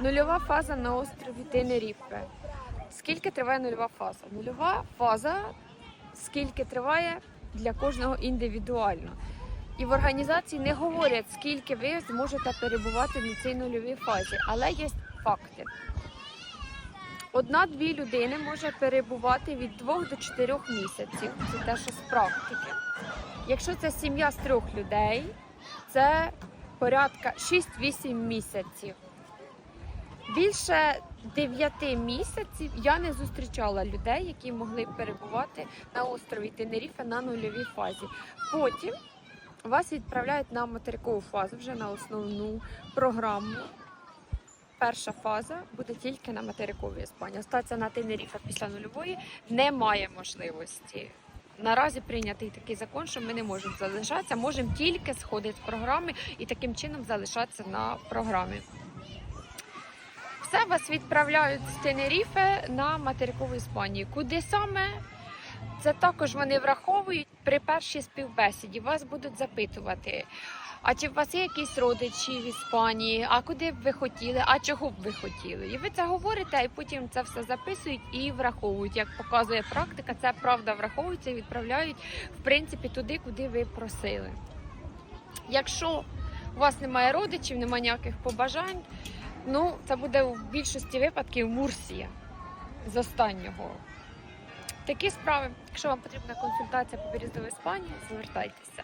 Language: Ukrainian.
Нульова фаза на острові Тенеріфе. Скільки триває нульова фаза? Нульова фаза скільки триває для кожного індивідуально. І в організації не говорять, скільки ви зможете перебувати на цій нульовій фазі, але є факти. Одна-дві людини може перебувати від 2 до 4 місяців. Це те, що з практики. Якщо це сім'я з трьох людей, це порядка 6-8 місяців. Більше 9 місяців я не зустрічала людей, які могли перебувати на острові Тенеріфе на нульовій фазі. Потім вас відправляють на материкову фазу вже на основну програму. Перша фаза буде тільки на материковій Іспанії. Остатися на Тенеріфе після нульової немає можливості. Наразі прийнятий такий закон, що ми не можемо залишатися, можемо тільки сходити з програми і таким чином залишатися на програмі. Все вас відправляють з Тенеріфе на материкову Іспанію. Куди саме? Це також вони враховують при першій співбесіді. Вас будуть запитувати. А чи у вас є якісь родичі в Іспанії? А куди б ви хотіли? А чого б ви хотіли? І ви це говорите, і потім це все записують і враховують. Як показує практика, це правда враховується і відправляють в принципі туди, куди ви просили. Якщо у вас немає родичів, немає ніяких побажань, ну це буде в більшості випадків Мурсія з останнього. Такі справи. Якщо вам потрібна консультація по переїзду в Іспанію, звертайтеся.